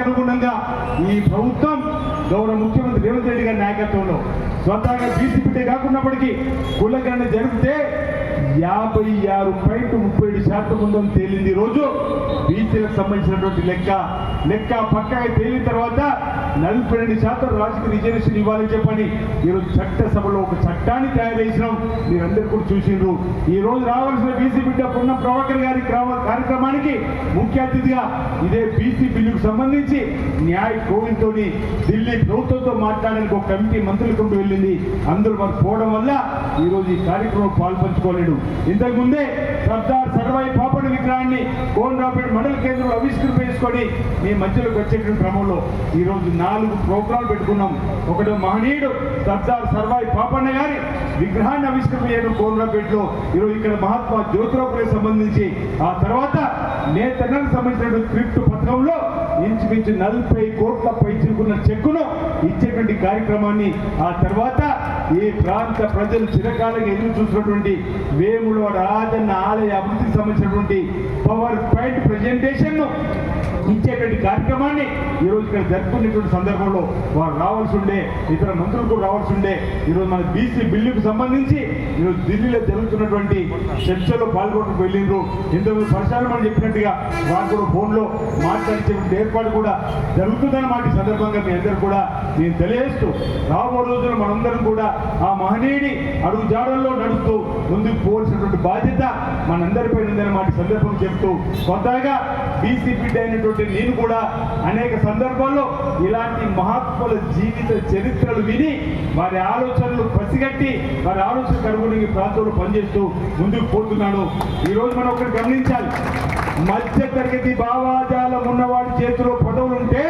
అనుగుణంగా ఈ ప్రభుత్వం గౌరవ ముఖ్యమంత్రి రేవంత్ రెడ్డి గారి నాయకత్వంలో స్వతహాగా బీసీపీటే కాకున్నప్పటికీ కులగణన జరిగితే యాభై ఆరు పాయింట్ ముప్పై ఏడు శాతం ఉందని తేలింది రోజు బీసీలకు సంబంధించినటువంటి లెక్క. లెక్క పక్కగా తేలిన తర్వాత నలభై రెండు శాతం రాజకీయ రిజర్వేషన్ ఇవ్వాలని చెప్పని ఈరోజు చట్టసభలో ఒక చట్టాన్ని తయారు చేసినాం. మీరందరూ కూడా చూసిండ్రు. ఈ రోజు రావాల్సిన బీసీ బిడ్డ పున్న ప్రభాకర్ గారి కార్యక్రమానికి ముఖ్య అతిథిగా ఇదే బీసీ బిల్లుకు సంబంధించి న్యాయ కోవింద్ తోని ఢిల్లీ ప్రభుత్వంతో మాట్లాడడానికి ఒక కమిటీ మంత్రుల కమిటీ వెళ్ళింది. అందరూ వారు పోవడం వల్ల ఈరోజు ఈ కార్యక్రమం పాల్పంచుకోలేడు ఇంతకుముందే సర్దార్ సర్వాయి పాపడి విగ్రహాన్ని కోన్ కోనరాపేట మండల కేంద్రంలో ఆవిష్కరణ చేసుకొని మీ మధ్యలోకి వచ్చేటువంటి క్రమంలో ఈ రోజు నాలుగు ప్రోగ్రాంలు పెట్టుకున్నాం. ఒకటి మహనీయుడు సర్దార్ సర్వాయి పాపన్న గారి విగ్రహాన్ని ఆవిష్కరణ కోనరాపేటలో. ఈరోజు ఇక్కడ మహాత్మా జ్యోతిరావుకి సంబంధించి. ఆ తర్వాత నేతన్నకు సంబంధించిన క్రిప్ట్ పథకంలో ఇంచుమించు నలభై కోట్ల పైచుకున్న చెక్కును ఇచ్చేటువంటి కార్యక్రమాన్ని. ఆ తర్వాత ఈ ప్రాంత ప్రజలు చిరకాలంగా ఎదురు చూసినటువంటి వేములవాడ రాజన్న ఆలయ అభివృద్ధికి సంబంధించినటువంటి పవర్ పాయింట్ ప్రజెంటేషన్ను ఇచ్చేటువంటి కార్యక్రమాన్ని ఈ రోజు ఇక్కడ జరుపుకునేటువంటి సందర్భంలో వారు రావాల్సి ఉండే ఇతర మంత్రులు కూడా రావాల్సి ఉండే ఈరోజు మన బీసీ బిల్లుకు సంబంధించి ఈరోజు ఢిల్లీలో జరుగుతున్నటువంటి చర్చలో పాల్గొనకు వెళ్ళిండ్రు. ఇంతకుముందు పరిసరాలు మనం చెప్పినట్టుగా వారు కూడా ఫోన్లో మాట్లాడించేటువంటి ఏర్పాటు కూడా జరుగుతుందని మాట సందర్భంగా మీ అందరూ కూడా నేను తెలియజేస్తూ రాబో రోజున మనందరం కూడా ఆ మహనీయుడి అడుగు జాడల్లో నడుస్తూ ముందుకు పోవాల్సినటువంటి బాధ్యత మనందరిపై ఉందన్నమాట మాట సందర్భం చెప్తూ కొత్తగా బీసీ బిడ్డ అయినటువంటి నేను కూడా అనేక సందర్భాల్లో ఇలాంటి మహాత్ముల జీవిత చరిత్రలు విని వారి ఆలోచనలు పసిగట్టి వారి ఆలోచన కనుగొని ప్రాంతంలో పనిచేస్తూ ముందుకు పోతున్నాను. ఈ రోజు మనం ఒకటి గమనించాలి. మధ్య తరగతి భావాజాలం ఉన్నవాడి చేతిలో పదవులు ఉంటే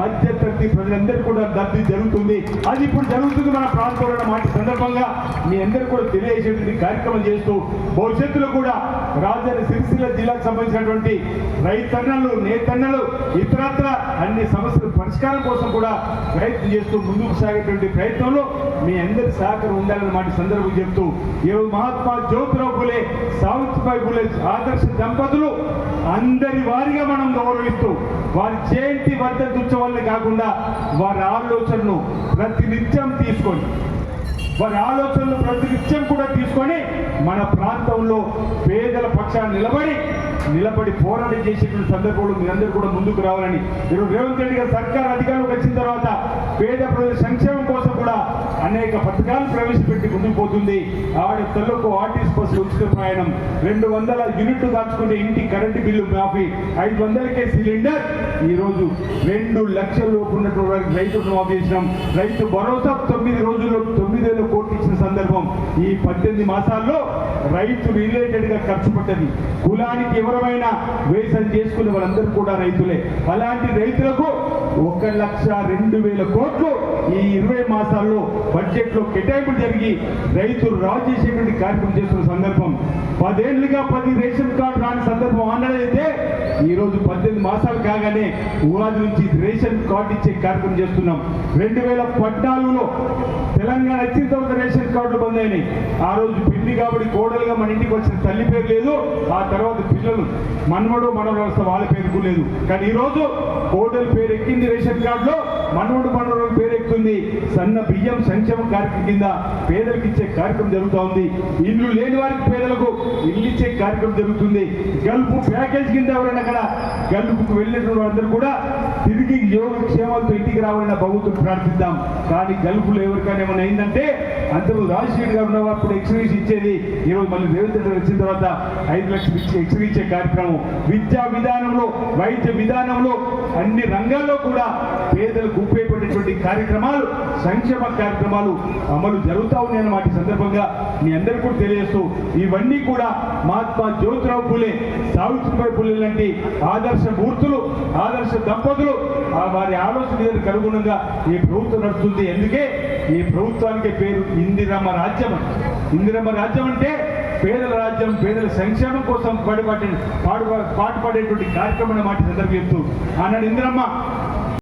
మధ్య తరగతి ప్రజలందరికీ కూడా లబ్ధి జరుగుతుంది. అది ఇప్పుడు జరుగుతుంది మన ప్రాంతంలో. సందర్భంగా మీ అందరికీ కూడా తెలియజేసేటువంటి కార్యక్రమం చేస్తూ భవిష్యత్తులో కూడా రాజధాని సిరిసిల్ల జిల్లాకు సంబంధించినటువంటి రైతన్నలు నేతన్నలు ఇతరత్ర అన్ని సమస్యల పరిష్కారం కోసం కూడా ప్రయత్నం చేస్తూ ముందుకు సాగేటువంటి ప్రయత్నంలో మీ అందరి సహకారం ఉండాలని మాట సందర్భం చెప్తూ ఈరోజు మహాత్మా జ్యోతిరావు పులే సావిత్రిబాయి పులే ఆదర్శ దంపతులు అందరి వారిగా మనం గౌరవిస్తూ వారి జయంతి వర్ధంతి ఉత్సవాలే కాకుండా వారి ఆలోచనను ప్రతినిత్యం తీసుకొని వారి ఆలోచనలు ప్రతినిత్యం కూడా తీసుకొని మన ప్రాంతంలో పేదల పక్షాన్ని నిలబడి నిలబడి పోరాటం చేసేటువంటి సందర్భంలో మీరందరూ కూడా ముందుకు రావాలని ఈరోజు రేవంత్ రెడ్డి గారు సర్కార్ అధికారంలోకి వచ్చిన తర్వాత పేద ప్రజల సంక్షేమం కోసం కూడా అనేక పథకాలు ప్రవేశపెట్టి ముందుకు పోతుంది. ఆవిడ తల్లుకు ఆర్టీసీ బస్సులు ఉచిత ప్రయాణం రెండు వందల యూనిట్లు దాచుకునే ఇంటి కరెంటు బిల్లు మాఫీ ఐదు వందలకే సిలిండర్. ఈరోజు రెండు లక్షల లోపు ఉన్నటువంటి రైతులను మాఫీ చేసినాం. రైతు భరోసా తొమ్మిది రోజుల్లో తొమ్మిది వేల కోట్లు ఇచ్చిన సందర్భం ఈ పద్దెనిమిది మాసాల్లో రైతు రిలేటెడ్గా ఖర్చు పడ్డది కులానికి ఎవరమైనా వేసం చేసుకునే వాళ్ళందరూ కూడా రైతులే. అలాంటి రైతులకు ఒక లక్ష రెండు వేల కోట్లు ఈ ఇరవై మాసాల్లో బడ్జెట్లో కేటాయింపులు జరిగి రైతులు రాజు చేసేటువంటి కార్యక్రమం చేస్తున్న సందర్భం. పదేళ్ళుగా పది రేషన్ కార్డు రాని సందర్భం ఆనడైతే ఈ రోజు పద్దెనిమిది మాసాలు కాగానే ఉగాది నుంచి రేషన్ కార్డు ఇచ్చే కార్యక్రమం చేస్తున్నాం. రెండు వేల పద్నాలుగులో తెలంగాణ వచ్చిన తర్వాత రేషన్ కార్డులు బంద్ అయినాయి ఆ రోజు పెళ్ళి కాబట్టి కోడలుగా మన ఇంటికి వచ్చిన తల్లి పేరు లేదు. ఆ తర్వాత పిల్లలు మనవడు మనవడు వాళ్ళ పేరు లేదు. కానీ ఈరోజు కోడల పేరు ఎక్కింది రేషన్ కార్డులో మనవడు మనవడు పేరు ఎక్కుతుంది. సన్న బియ్యం సంక్షేమ కార్యక్రమం కింద పేదలకు ఇచ్చే కార్యక్రమం జరుగుతూ ఉంది. ఇల్లు లేని వారికి పేదలకు ఇల్లు ఇచ్చే కార్యక్రమం జరుగుతుంది. గల్ఫ్ ప్యాకేజ్ కింద ఎవరైనా కూడా గల్ఫ్కు వెళ్ళినటువంటి అందరూ కూడా తిరిగి యోగక్షేమాలతో ఇంటికి రావాలని ప్రభుత్వం ప్రార్థిద్దాం. కానీ గల్ఫ్లో ఎవరికైనా ఏమైనా అయిందంటే అంతకు రాజశేఖర్ గారు ఉన్నప్పుడు అప్పుడు ఇచ్చేది. ఈరోజు మళ్ళీ రేవంత్ రెడ్డి వచ్చిన తర్వాత ఐదు లక్షలు ఇచ్చే ఎక్స్రే ఇచ్చే కార్యక్రమం. విద్యా విధానంలో వైద్య విధానంలో అన్ని రంగాల్లో కూడా పేదలకు ఉపయోగపడేటువంటి కార్యక్రమాలు సంక్షేమ కార్యక్రమాలు అమలు జరుగుతూ ఉన్నాయన్న వాటి సందర్భంగా మీ అందరికీ కూడా తెలియజేస్తూ ఇవన్నీ కూడా మహాత్మా జ్యోతిరావు పులే సావిత్రిబాయి పులే లాంటి ఆదర్శ మూర్తులు ఆదర్శ దంపతులు వారి ఆలోచన కనుగుణంగా ఈ ప్రభుత్వం నడుస్తుంది? ఎందుకే? ఈ ప్రభుత్వానికి పేరు ఇందిరమ్మ రాజ్యం ఇందిరమ్మ రాజ్యం అంటే పేదల రాజ్యం పేదల సంక్షేమం కోసం పాటుపడే పాటు పాటుపడేటువంటి కార్యక్రమం మాట సందర్భం చెప్తూ ఆనాడు ఇందిరమ్మ